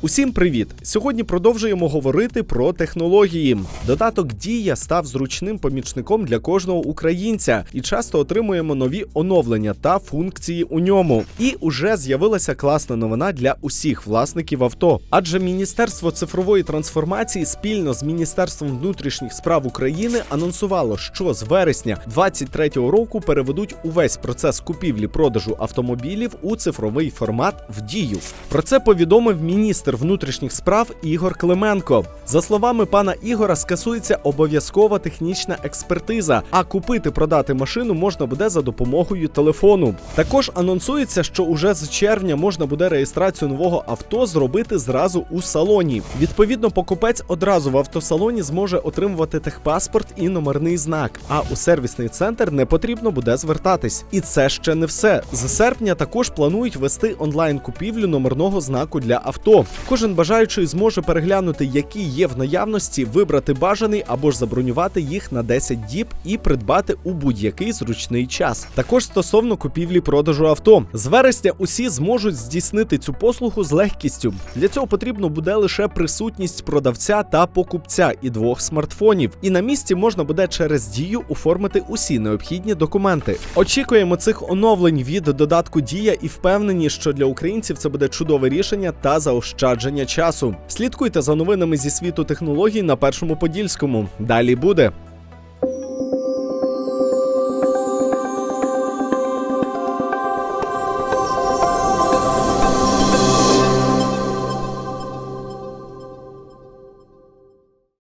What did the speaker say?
Усім привіт! Сьогодні продовжуємо говорити про технології. Додаток Дія став зручним помічником для кожного українця і часто отримуємо нові оновлення та функції у ньому. І уже з'явилася класна новина для усіх власників авто. Адже Міністерство цифрової трансформації спільно з Міністерством внутрішніх справ України анонсувало, що з вересня 2023 року переведуть увесь процес купівлі-продажу автомобілів у цифровий формат в дію. Про це повідомив міністр внутрішніх справ Ігор Клименко. За словами пана Ігора, скасується обов'язкова технічна експертиза, а купити продати машину можна буде за допомогою телефону. Також анонсується, що уже з червня можна буде реєстрацію нового авто зробити зразу у салоні. Відповідно, покупець одразу в автосалоні зможе отримувати техпаспорт і номерний знак. А у сервісний центр не потрібно буде звертатись. І це ще не все. З серпня також планують вести онлайн купівлю номерного знаку для авто. Кожен бажаючий зможе переглянути, які є в наявності, вибрати бажаний або ж забронювати їх на 10 діб і придбати у будь-який зручний час. Також стосовно купівлі-продажу авто, з вересня усі зможуть здійснити цю послугу з легкістю. Для цього потрібно буде лише присутність продавця та покупця і двох смартфонів. І на місці можна буде через дію оформити усі необхідні документи. Очікуємо цих оновлень від додатку Дія і впевнені, що для українців це буде чудове рішення та заощадження часу. Слідкуйте за новинами зі світу технологій на першому подільському. Далі буде.